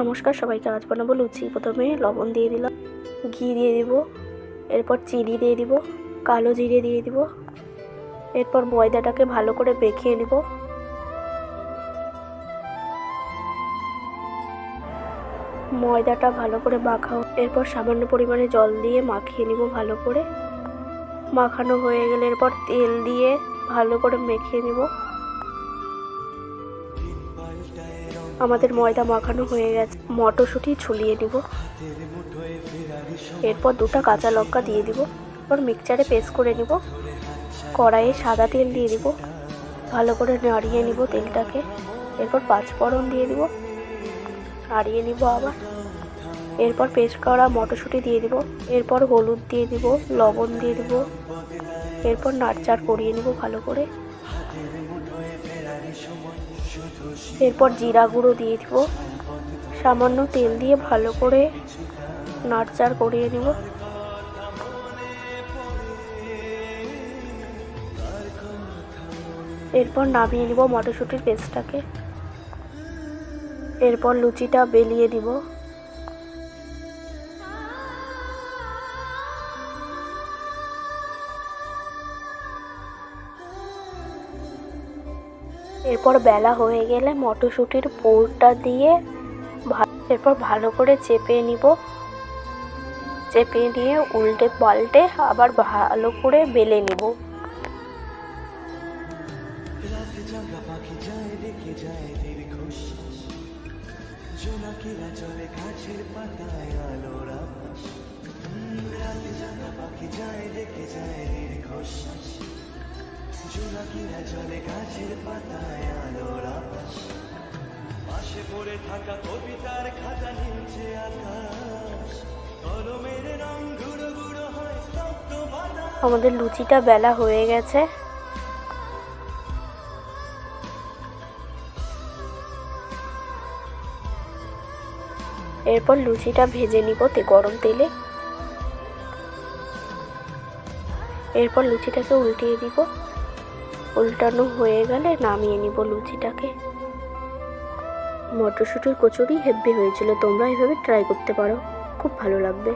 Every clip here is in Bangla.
নমস্কার সবাইকে আজ বানাবো লুচি। প্রথমে লবণ দিয়ে দিলাম, ঘি দিয়ে দিব, এরপর চিনি দিয়ে দিব, কালো জিরে দিয়ে দিব, এরপর ময়দাটাকে ভালো করে মেখে নেব। ময়দাটা ভালো করে মাখাও এরপর সামান্য পরিমাণে জল দিয়ে মাখিয়ে নিব ভালো করে। মাখানো হয়ে গেলে এরপর তেল দিয়ে ভালো করে মেখে নিব। আমাদের ময়দা মাখানো হয়ে গেছে। মটরশুঁটি ছুলিয়ে নিব এরপর দুটো কাঁচা লঙ্কা দিয়ে দিব। এরপর মিক্সচারে পেস্ট করে নিব। কড়াইয়ে সাদা তেল দিয়ে দিব। ভালো করে নাড়িয়ে নিব তেলটাকে। এরপর পাঁচফোড়ন দিয়ে দিব। নাড়িয়ে নিব আবার। এরপর পেস্ট করা মটরশুঁটি দিয়ে দিব। এরপর হলুদ দিয়ে দিব, লবণ দিয়ে দিব। এরপর নাড়চাড় করিয়ে নিব ভালো করে। এরপর জিরা গুঁড়ো দিয়ে দিব। সামান্য তেল দিয়ে ভালো করে নাড়চাড় করিয়ে নেব এরপর নামিয়ে নিব মটরশুঁটির পেস্টটাকে। এরপর লুচিটা বেলিয়ে নিব এরপর বেলা হয়ে গেলে মটরশুঁটির পুরটা দিয়ে এরপর ভালো করে চেপে নিব। চেপে নিয়ে উল্টে পাল্টে আবার ভালো করে বেলে নিব। চলে গাছের পাতায় আলোর রাতে জাগা পাখি যায় জোনাকিরা চলে গাছের পাতায় আলোর পড়ে থাকা কবিতার খাতা আকাশ কলমের রং হয় আমাদের লুচিটা বেলা হয়ে গেছে। এরপর লুচিটা ভেজে নিব তে গরম তেলে। এরপর লুচিটাকে উল্টিয়ে দিব। উল্টানো হয়ে গেলে নামিয়ে নিব লুচিটাকে। মটরশুঁটির কচুরি হেব্বি হয়েছিল তোমরা এভাবে ট্রাই করতে পারো খুব ভালো লাগবে।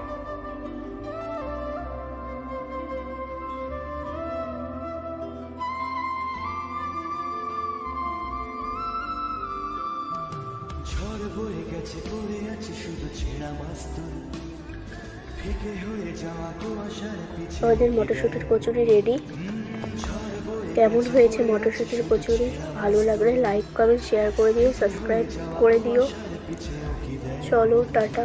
ঝড় বয়ে গেছে পড়ে আছে শুধু ছেঁড়া মাস্তুল হয়ে আমাদের মটরশুঁটির কচুরি রেডি কেমন হয়েছে মটরশুঁটির কচুরি ভালো লাগলে লাইক কমেন্ট শেয়ার করে দিও সাবস্ক্রাইব করে দিও। চলো, টাটা।